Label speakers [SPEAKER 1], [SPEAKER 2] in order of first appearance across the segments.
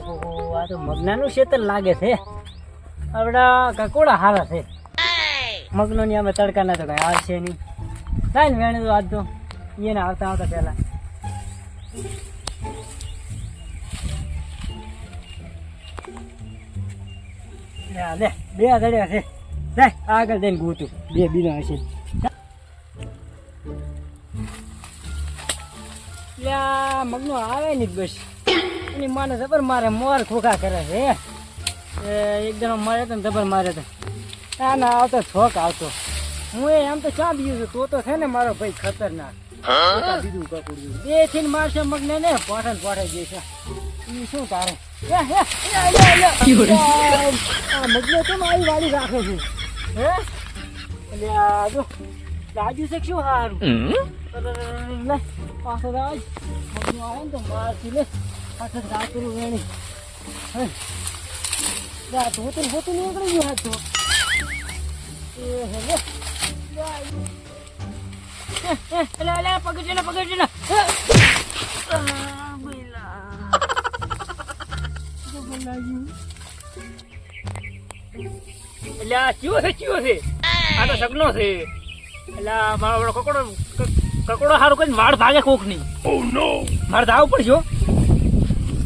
[SPEAKER 1] આ તો મગનાનું શેતર લાગે છે. આવડા કકોડા હારા છે. મગનો ની અમે તડકા ના તો કઈ હાર છે નહીં. થાય ને વેણે આજ તો. એને આવતા આવતા પહેલા. લે બે દડ્યા છે. આગળ જઈને ગોતું. બે બીનો હશે. મગનો આવે નહીં બસ. એની માને જબર મારે મોર ખોખા કરે છે એ એકદમ મારે તો જબર મારે તો. ના ના આવતો છોક આવતો. હું એ એમ તો ચા બીજું છું તો તો છે ને મારો ભાઈ ખતરનાક. દીધું બીજું કકડ્યું બેથી મારશે મગને ને પોઠન પોઠે જશે ઈ શું તારે? મગનો કેમ આવી વાળી રાખે છે? હે? એટલે આ જો રાજુ છે શું હારું? લે પાછો રાજ. મગનો આવે ને તો મારથી લે. પાછળ દાતરું વેણી. જા ધોતું ધોતું નીકળી ગયું હાથ તો એ હે લે. જા, ઈ. હે, હે, લે લે પકડજે ને. એટલે આ ચિયો છે ચિયો છે? આ તો સગનો છે. એટલે મારો કકડો કકોડો સારું કરીને વાળ ભાગે કોકની મારે ધાવ પડશે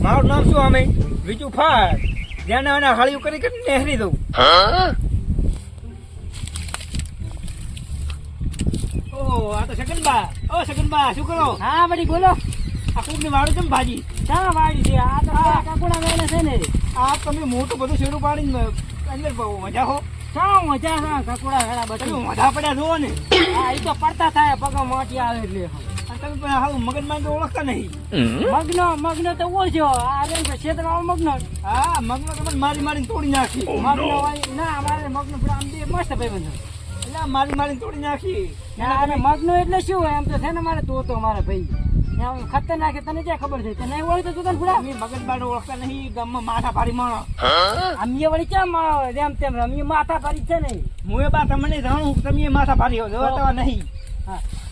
[SPEAKER 1] મારું નામ શું અમે બીજું ફાર જેને આને હાળિયું કરી કરી નહેરી દઉં. ઓહો આ તો સગનબા. ઓ સગનબા શું કરો? હા બડી બોલો. આ કોકની વાળું કેમ ભાજી? શા વાળી છે. આ તો કકોડા વેલે છે ને. આ તમે મોટું બધું શેરું પાડીને અંદર મજા હો. શા મજા હા? કકોડા બધા. મજા પડ્યા જુઓ ને. હા એ તો પડતા થાય પગ મોટી આવે એટલે. તમે હાલ મગજમાં તો ઓળખતા નહીં. મગનો મગનો તો ઓછો આ રે ક્ષેત્ર મગનો. હા મગનો તો મને મારી મારીને તોડી નાખી. મગનો વાળી- ના અમારે મગનો પણ આમ બે મસ્ત ભાઈ બંધો એટલે મારી મારીને તોડી નાખી. ના અને મગનો એટલે શું? એમ તો છે ને મારે તો તો મારે ભાઈ. ખતરનાક છે, તને ક્યાં ખબર છે? તને ઓળખતો તું તને પૂરા મગન બાડ ઓળખતા નહીં ગામમાં માથા ભારી માણો અમીએ વળી કેમ જેમ તેમ અમીએ માથા ભારી છે નહીં હું એ બા તમને જાણું તમે માથા ફારી હો જોવા નહીં.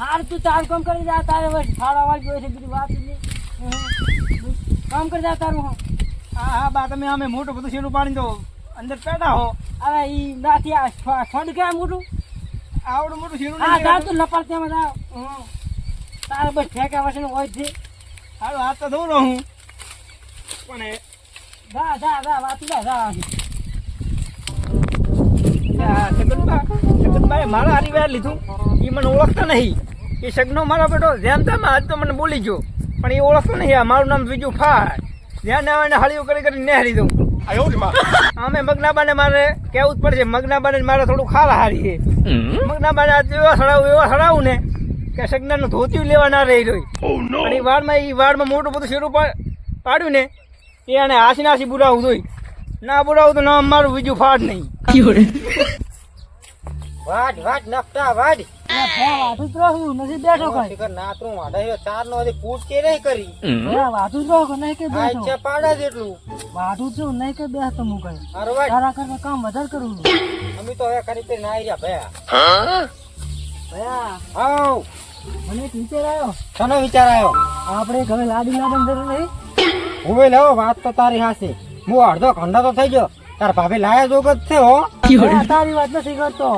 [SPEAKER 1] હાર તું તાર કામ કરી જા તારે બસ ફાળા વાળ હોય છે બીજી વાત નહીં. કામ કરી જા તારું હું. હા હા બા તમે અમે મોટું બધું શેરું પાણી દો અંદર પેડા હો. અરે ઈ નાથી આ ફંડ કે મોટું? આવડું મોટું શેરું હા જા તું તેમાં જા હમ. તારે બસ ઠેકા વસણ હોય છે. હાલો હાથ તો દઉં હું. પણ દા દા દા વાતી દા જા. મારા હરિવાર લીધું. એ મને ઓળખતો નહીં. એ સગનો મારો બેટો જેમ તેમ આજ તો મને બોલી ગયો. પણ એ ઓળખતો નહીં આ. મારું નામ બીજું ફાટ ધ્યાન આવે હળીઓ કરી કરી નેહરી દઉં. અમે મગનાબાને મારે કેવું જ પડશે મગનાબાને મારે થોડું ખાવા હારી છે. મગનાબાને આજ એવા સડાવું એવા સડાવું ને કે સગનાનું ધોતિયું લેવા ના રહી રહી પણ એ વાળમાં એ વાળમાં મોટું બધું શેરું પાડ્યું ને એ આને હાસી નાસી બુરાવું જોઈ ના બુરાવું તો ના મારું બીજું ફાટ નહીં.
[SPEAKER 2] વાટ વાડ નફટા વાટ
[SPEAKER 1] વાતું જ રહું નથી બેઠો કઈ.
[SPEAKER 2] વાઢાયો ચાર નો હજી કે નહીં કરી?
[SPEAKER 1] વાતું જ રહું નહીં કે બેઠો.
[SPEAKER 2] છે પાડા જેટલું.
[SPEAKER 1] વાતું છું નહીં કે બેસતો હું કઈ.
[SPEAKER 2] હારું
[SPEAKER 1] તારા કરતા કામ વધારે કરું છું.
[SPEAKER 2] અમે તો હવે કરી કરી નાઈ રહ્યા ભયા.
[SPEAKER 1] ભયા
[SPEAKER 2] આવ
[SPEAKER 1] મને એક વિચાર આવ્યો.
[SPEAKER 2] તને વિચાર આવ્યો?
[SPEAKER 1] આપણે ઘરે લાડી જરૂર નહીં?
[SPEAKER 2] ઉભે લેવો વાત તો તારી હાસી હું અડધો ઘંટા તો થઈ ગયો. તાર ભાભી લાયા જોગ જ છે હો.
[SPEAKER 1] તારી વાત નથી કરતો.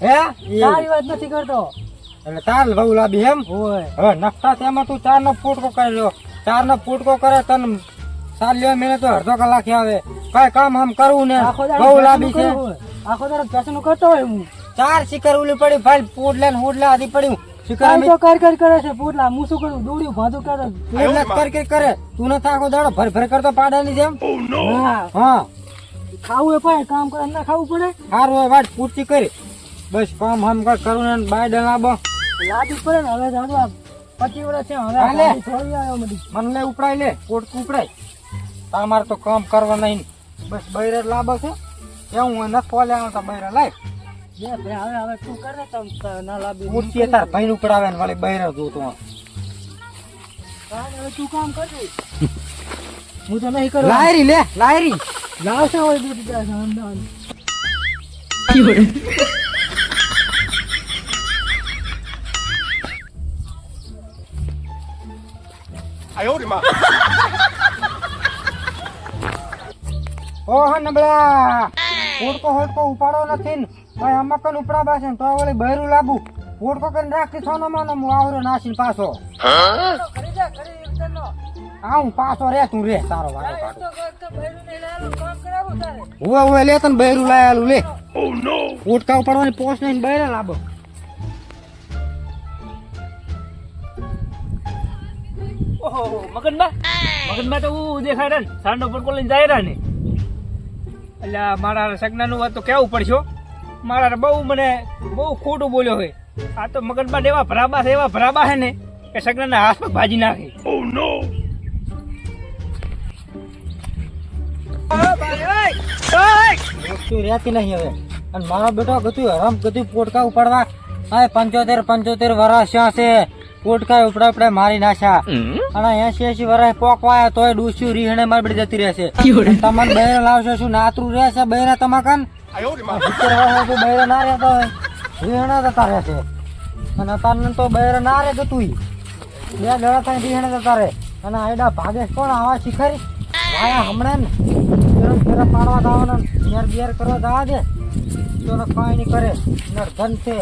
[SPEAKER 2] હે.
[SPEAKER 1] તારી વાત નથી કરતો.
[SPEAKER 2] એટલે તાર બહુ લાબી એમ. હવે નફટા તેમાં તું ચાર નો ફૂટકો કરી લ્યો. ચાર નો ફૂટકો કરે તને સાર લ્યો મેં તો અડધો કલાક આવે. કઈ કામ આમ કરવું ને બહુ લાબી છે.
[SPEAKER 1] હોય. આખો તારો પેસન કરતો હોય હું.
[SPEAKER 2] ચાર શિકર ઉલી પડી ભાઈ પૂડલે લે પૂટ આધી પડ્યું અમે
[SPEAKER 1] તો કર કર કરે છે પોટલા હું શું કરું દોડ્યું ભાંધું કરે.
[SPEAKER 2] એટલે કર કર કરે. તું નથી આખો દાડો ભર ભર કરતો પાડાની જેમ.
[SPEAKER 1] હા
[SPEAKER 2] હા.
[SPEAKER 1] ખાવું એ પડે કામ કરે ના ખાવું પડે?
[SPEAKER 2] સારું હોય વાત પૂરતી કરી. બસ કામ હમ કર કરું ને બાય ડલાબો.
[SPEAKER 1] લાદી પડે ને હવે જાણું આ પચીસ વર્ષ છે હવે
[SPEAKER 2] હાલે.
[SPEAKER 1] છોડી આવ્યો બધી.
[SPEAKER 2] મને લે ઉપડાય લે કોટ ઉપડાય તમારે તો કામ કરવા નહીં. બસ બૈરે લાંબો છે. એવું હોય નથી પોલે આવતા બૈરે લાય.
[SPEAKER 1] બે બે હવે હવે શું કરે ને તમ ત- ના
[SPEAKER 2] તાર ભાઈ ને વાળી બૈરે જોતું
[SPEAKER 1] તું કામ કરજે. હું તો નહીં કરું.
[SPEAKER 2] લાયરી લે લાયરી.
[SPEAKER 1] લાવશે હોય દૂધ ત્યાં અમદાવાદ
[SPEAKER 2] ઓહો નબળા પોટકો હોટકો ઉપાડો નથી ને ભાઈ આમાં કન ઉપડા બાસે તો વળી બહેરું લાબુ પોટકો કરીને રાખી સોનો માનો હું આવરો નાસીને પાછો હા હું પાછો રે તું રે તારો વારો કાઢો. ઉવે ઉવે લે તને બહેરું લાયેલું લે. પોટકા ઉપાડવાની પોસ નહીં બહેરે લાબો.
[SPEAKER 3] ઓહો મગનબા મગનબા તો હું દેખાય ને. સાંડો પડકો લઈને જાય રહ્યા ને. એટલે આ મારા સગનાનું વાત તો કેવું પડશે હો. મારા બહુ મને બહુ ખોટું બોલ્યો હોય આ તો મગનબા એવા ભરાબા છે એવા ભરાબા છે ને કે સગનાના હાથ પગ ભાજી નાખે.
[SPEAKER 2] વસ્તુ રહેતી નહીં હવે. અને મારો બેટો ગતું હરામ ગતું પોટકા ઉપાડવા. હા પંચોતેર પંચોતેર વર્ષ છે. પોટકા ઉપડા ઉપડા મારી નાખ્યા. અને એસી એસી વર્ષ પોકવાયા તોય ડૂસ્યું રીહણે મારી જતી રહેશે. તમને બહેરે લાવશો શું? નાતરું રહેશે બહેરે તમાકન તો બહેરે ના રહેતો હોય. જતા રહેશે અને તારને તો બહેરે ના રહે ગતું બે દડા થાય રીહણે જતા રહે. અને આયડા ભાગે કોણ? આવા શીખરી? આયા હમણાં ને. ફેરમ ફેરમ પાડવા દાવાના ઘેર ઘેર કરવા દાવા દે. તો કાંઈ નહીં કરે નરધન છે.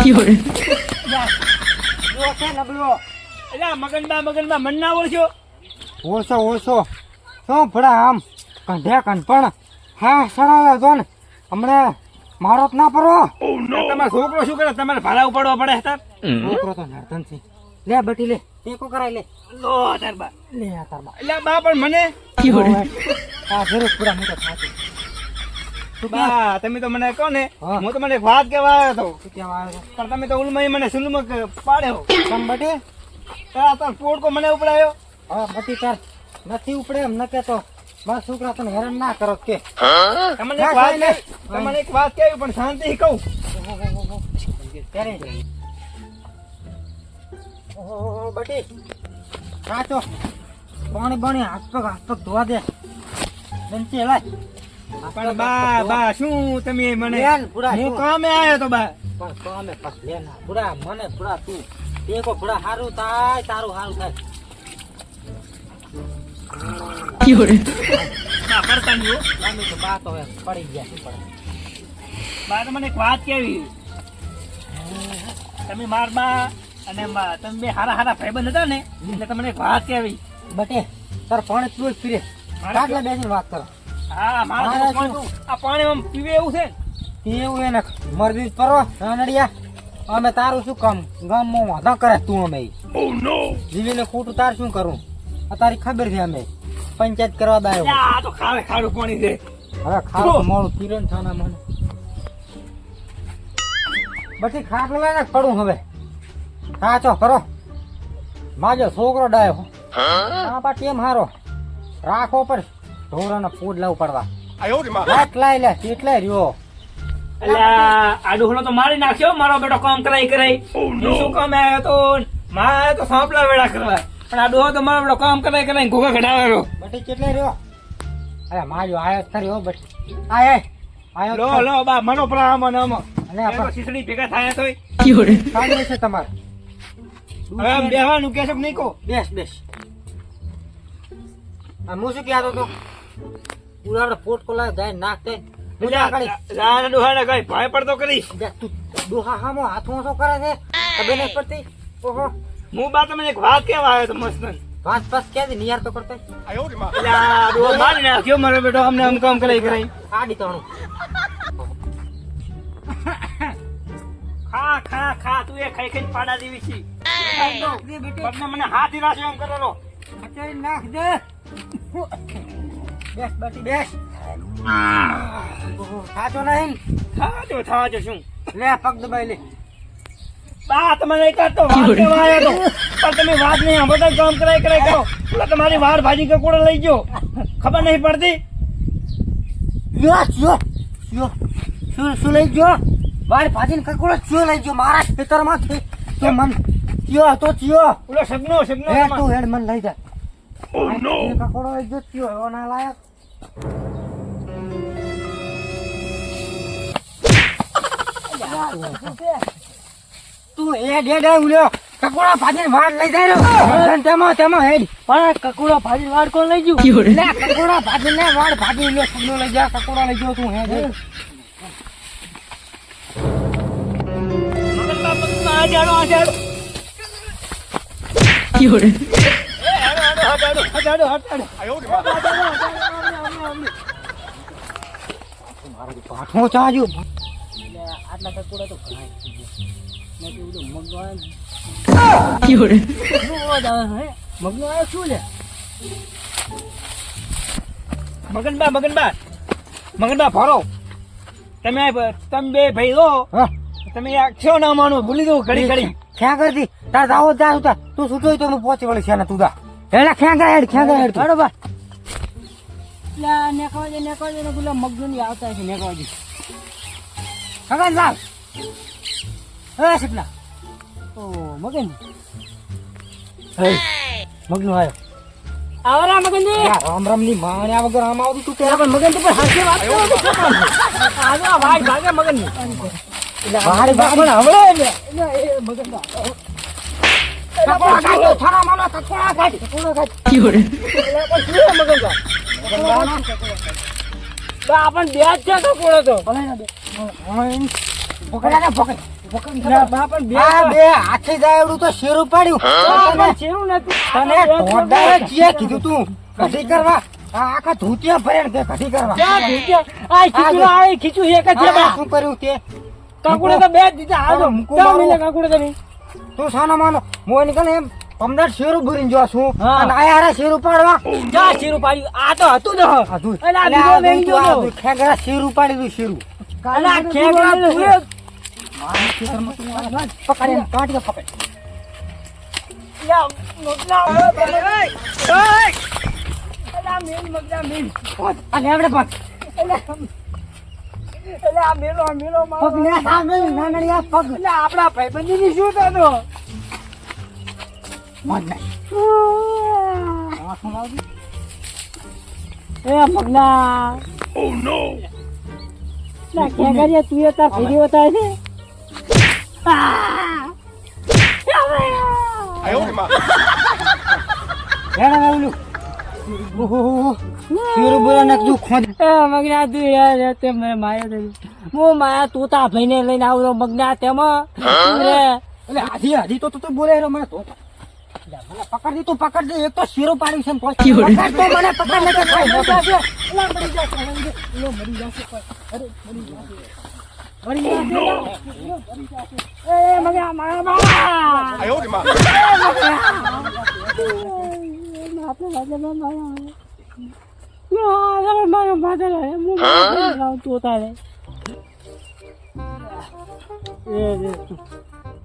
[SPEAKER 2] જો
[SPEAKER 3] મગનબા મગનબા મન ના ઓળખ્યો
[SPEAKER 2] ભડા આમ? કંઢે કંઢપણ હા, સરાવે તો ને હમણે મારો જ ના પરો.
[SPEAKER 3] તમારો છોકરો શું કરે? તમારે ભાડા ઉપાડવા પડે હતા
[SPEAKER 2] છોકરો તો નર્તન છે લે બટી લે. ટેકો કરાય લે.
[SPEAKER 3] લો તાર બા.
[SPEAKER 2] લે આ તાર બા.
[SPEAKER 3] એટલે બા પણ મને?
[SPEAKER 2] આ જરૂર પૂરા મોટા થાતું.
[SPEAKER 3] બા તમે તો મને કહો ને
[SPEAKER 2] હું.
[SPEAKER 3] તો મને એક વાત કહેવા આવ્યો હતો.
[SPEAKER 2] આવ્યો
[SPEAKER 3] પણ તમે તો ઉલમય મને સુલમાં પાડ્યો.
[SPEAKER 2] તમ બટી?
[SPEAKER 3] આ તાર પોડકો મને ઉપડાયો.
[SPEAKER 2] હા બટી તાર નથી ઉપડે એમ ન કેતો મારા છોકરા તને હેરાન ના કરો કે.
[SPEAKER 3] તમને એક વાત તમને એક વાત કેવી? પણ શાંતિ કહું.
[SPEAKER 2] ત્યારે ઓહો બટી. કાચો પાણી બાણી હાથ પગ હાથ પગ ધોવા દે. બનતી લાય
[SPEAKER 3] પણ બા બા શું તમે મને
[SPEAKER 2] લેન,
[SPEAKER 3] હું
[SPEAKER 2] શું?
[SPEAKER 3] કામે આવ્યો તો બા?
[SPEAKER 2] પણ કામે પસ લે પૂરા મને પૂરા તું. એક પૂરા હારું થાય તારું હારું થાય.
[SPEAKER 3] બા કરતા નહીં હો.
[SPEAKER 2] અમે તો બા હવે પડી ગયા શું પડે
[SPEAKER 3] બા તમને એક વાત કેવી? તમે માર બા અને તમે બે હારા હારા ભાઈબંધ હતા ને એટલે તમને એક વાત કેવી?
[SPEAKER 2] બટે તાર પાણી તું જ પીરે
[SPEAKER 3] મારે
[SPEAKER 2] કાટલા બેસીને વાત કરો.
[SPEAKER 3] હા મારા આ પાણી આમ પીવે એવું છે ને?
[SPEAKER 2] એવું એને. મરદી પરો પરવા રાનડિયા અમે તારું શું કામ? ગામમાં વાંધો કરે તું અમે. જીવીને ખોટું તાર શું કરું? તારી ખબર છે અમે. પંચાયત કરવા દાયો.
[SPEAKER 3] આ તો ખાવે ખાડું કોણી દે
[SPEAKER 2] હવે ખાવા મોળું કિરણ થાના મને. પછી ખાટલો લઈને પડું હવે. કાચો કરો માજો છોકરો ડાયો. આ પા કેમ હારો. રાખો પર ઢોરાના પૂડલા ઉપાડવા પડવા. લાઈ લે એટલે રહ્યો.
[SPEAKER 3] આ ડોહલો તો મારી નાખ્યો મારો બેટો કામ કરાઈ કરાઈ હું શું કામ આવ્યો તો? મારે તો સાંપલા વેળા કરવા. પણ આ ડોહો તો મારો કામ કરાઈ કરાઈ ઘોઘા ઘડાવેલો
[SPEAKER 2] બટી કેટલે રહ્યો? અરે માજો આયો હો બટી. આય આય
[SPEAKER 3] લો લો બા મનો પ્રામ અને આમાં.
[SPEAKER 2] અને આ
[SPEAKER 3] સીસડી ભેગા થાય તોય.
[SPEAKER 2] કામ છે તમારે.
[SPEAKER 3] હવે આમ બેહવાનું કહેશો કે નહીં કહો?
[SPEAKER 2] બેસ બેસ. આ હું શું કહેતો તો પૂરા પોટ કોલા જાય નાખ કાઢી
[SPEAKER 3] રાણ કઈ ભાઈ પડતો કરીશ.
[SPEAKER 2] બે તું ડોહા હામો હાથમાં શું કરે છે? ખબર નહીં પડતી? ઓહો.
[SPEAKER 3] હું બા તમને એક વાત કેવા આવ્યો તો મસ્ત.
[SPEAKER 2] વાત બસ કે દી નિયાર તો કરતા
[SPEAKER 3] એટલે આ ડોહો મારી નાખ્યો મારો બેટો અમને અમ કામ કરાઈ કરાઈ.
[SPEAKER 2] આડી તણું.
[SPEAKER 3] ખા ખા ખા તું એ ખાઈ ખાઈ પાડા દેવી છી. બદલે મને હાથી રાખ્યો એમ કરેલો
[SPEAKER 2] અત્યારે નાખ દે. બેસ બેટી બેસ. થાચો નહીં.
[SPEAKER 3] થાચો થાજો શું?
[SPEAKER 2] લે પગ દબાઈ લે.
[SPEAKER 3] બા તમને એક જ તો વાત કહેવા આવ્યો તો પણ તમે વાત નહીં સાંભળતા કામ કરાઈ કરાઈ કરો. પેલા તમારી વાર ભાજી કકોડો લઈ ગયો? ખબર નહીં પડતી?
[SPEAKER 2] યો યો યો શું શું લઈ ગયો? મારી ભાજીને કકોડો ચિયો લઈ ગયો મારા ખેતરમાં થી તો મન ચિયો તો ચિયો
[SPEAKER 3] ઓલો સગનો સગનો
[SPEAKER 2] હેડ
[SPEAKER 3] તમારો.
[SPEAKER 2] તું હેડ મન લઈ જા. ઓ નો કકોડો લઈ ગયો ચિયો એવો ના લાયક. તું એ ડે ડે ઉલ્યો. કકુડા ભાજી વાડ લઈ જાય રહ્યો તેમાં તેમાં હેડ.
[SPEAKER 1] પણ કકુડા ભાજી વાડ કોણ લઈ ગયું?
[SPEAKER 2] એટલે કકુડા ભાજી ને વાડ ભાજી લ્યો સગનો લઈ જા કકોડા લઈ ગયો તું હેડ હેડ
[SPEAKER 1] આ
[SPEAKER 2] પાઠો ચાજુ
[SPEAKER 1] આટલા કકુડા તો ઘણા મગનબા મગનબા મગનબા ફરો તમે તમે બે ભાઈ
[SPEAKER 2] હા
[SPEAKER 1] તમે છો ના માનો ભૂલી દઉં ઘડી ઘડી
[SPEAKER 2] ક્યાં કરતી તાર દાવો જા ઉતા તું છૂટો હોય તો હું પહોંચી વળી છે ને તું દા હેડા ક્યાં ગયા
[SPEAKER 1] એટલે નેકવાજે નેકવાજે ને પેલા મગનો ની આવતા છે. નેકવાજી
[SPEAKER 2] ખગન લાવ
[SPEAKER 1] હે સપના. ઓ મગન.
[SPEAKER 2] હે મગનું આયો
[SPEAKER 1] આવરા મગનજી.
[SPEAKER 2] યાર રામ રામની માને વગર આમ આવતું તું
[SPEAKER 1] પેલા પણ મગન તો પણ હાથે વાત તો છે? આ ભાઈ ભાગે મગનની
[SPEAKER 2] ભારે ભારે
[SPEAKER 1] હવે મગન આપણ બે જ છે તો.
[SPEAKER 2] પકડા ને પકડ પકડ
[SPEAKER 1] ના, બા પણ બે
[SPEAKER 2] આ
[SPEAKER 1] જ.
[SPEAKER 2] બે હાથે જાય એવડું તો શેરું પાડ્યું
[SPEAKER 1] બા
[SPEAKER 2] તને
[SPEAKER 1] પણ છેવું નથી.
[SPEAKER 2] તને ટોડાએ ચીએ કીધું તું. કઢી કરવા. આ આખા ધૂતિયા ભર્યા કે કઢી કરવા.
[SPEAKER 1] આ ખીચું આ ખીચું એક જ છે
[SPEAKER 2] આ
[SPEAKER 1] બા.
[SPEAKER 2] શું કર્યું તે
[SPEAKER 1] કાકુડે તો બે દીધા. હાલો
[SPEAKER 2] અરે, મૂકો
[SPEAKER 1] ચાલ
[SPEAKER 2] મારો.
[SPEAKER 1] મિલે
[SPEAKER 2] તું સાનો માનો. મોય નીકળ એમ. પમદાર શેરું ભરીને જો છું.
[SPEAKER 1] હા.
[SPEAKER 2] અને આ હારા શેરું પાડવા
[SPEAKER 1] જા શીરું પાડ્યું આ તો હતું જ હ.
[SPEAKER 2] આ
[SPEAKER 1] બીજો
[SPEAKER 2] ખેગરા શેરું પાડી દઉં શેરું.
[SPEAKER 1] આ ખેગડા
[SPEAKER 2] ભાઈબંધી ની તું ને
[SPEAKER 1] શું થતું? એ મગના ના ખેગરિયા તું એ તાર ફેરી બતાવે છે? એ મગના તું યાર તે મને માર્યો તો હું મારા તોતા ભાઈને લઈને આવડો મગના તેમાં.
[SPEAKER 2] આધી આધી તો તું બોલે રહ્યો મને તો. લે, મને પકડ દે તું પકડ દે એક તો શીરો પાડી છે પકડ તો મને પકડ ને કે ખાઈ મોટો છે.
[SPEAKER 1] એલા મરી જશે મરી જશે. પણ. અરે મરી જશે.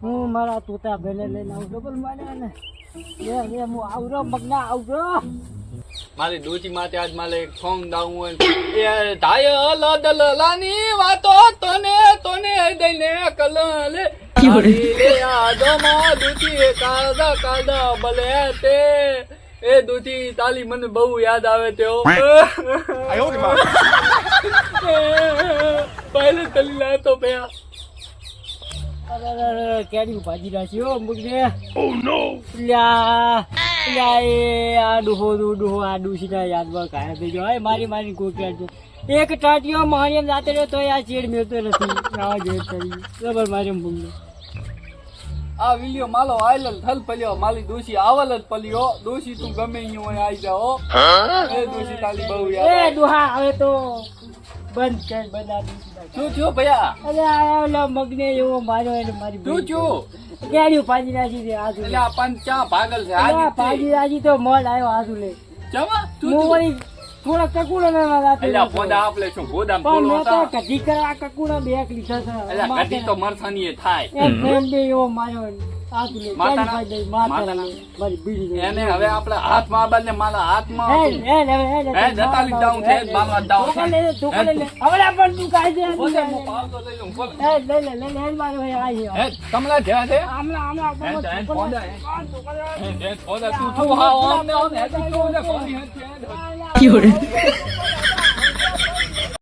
[SPEAKER 1] હું મારા તોતા ભાઈને લઈને આવું બોલ મને હું આવરો મગના આવરો
[SPEAKER 4] મારી ડોચી માથે આજ મારે એક સોંગ ગાવું હોય એ ધાય અલદ લલાની વાતો તને તને દઈને કલલે. લે આદો કાદા કાદા ભલે તે. એ દૂધી તાલી મને બહુ યાદ આવે તેઓ પહેલે તલી લાયો તો પયા
[SPEAKER 1] અરે કેરી ભાજી રાખ્યો મુગને ઓ નો લ્યા લ્યા. એ આ ડુહો ડુહો આ ડુસીના યાદમાં કાયા થઈ ગયો મારી મારી કોકિયા છે. એક ટાટીઓ મારી એમ જાતે રહ્યો તો આ ચેડ મેળતો નથી. આવા જેડ કરી. બરાબર મારી એમ મુગને
[SPEAKER 4] આ વિલિયો માલો આયલલ થલ પલ્યો માલી દોશી આવલ જ પલ્યો દોશી તું ગમે અહીંયા હોય આવી જાઓ એ દોશી તાલી બહુ યાર
[SPEAKER 1] એ
[SPEAKER 4] આવે.
[SPEAKER 1] હવે તો બંધ કર બધા.
[SPEAKER 4] શું થયું ભયા?
[SPEAKER 1] અરે ઓલા મગને એવો માર્યો એટલે મારી
[SPEAKER 4] શું થયું?
[SPEAKER 1] કેરી પાજી નાખી છે આજુ
[SPEAKER 4] એટલે આપણ ચા ભાગલ છે? આ
[SPEAKER 1] ભાજી નાખી તો મળ આવ્યો આજુ લે ચમા
[SPEAKER 4] તું
[SPEAKER 1] વળી થોડા કકુડા ના રાતે
[SPEAKER 4] એટલે પોદા આપલે શું? પોદા
[SPEAKER 1] પણ મેં તો
[SPEAKER 4] હતા
[SPEAKER 1] કઢી કરા કકુડા બે લીધા
[SPEAKER 4] એટલે કધી તો મરસાની એ થાય.
[SPEAKER 1] એમ બે એવો માર્યો
[SPEAKER 4] એને હવે આપણે હાથમાં આબાદને મારા હાથમાં જતા છે.
[SPEAKER 1] હવે પણ તું કાંઈ દે,
[SPEAKER 4] કમલા જ્યાં છે
[SPEAKER 1] આમલા, આમલા,
[SPEAKER 4] હે, હે. તું ને કોની હે.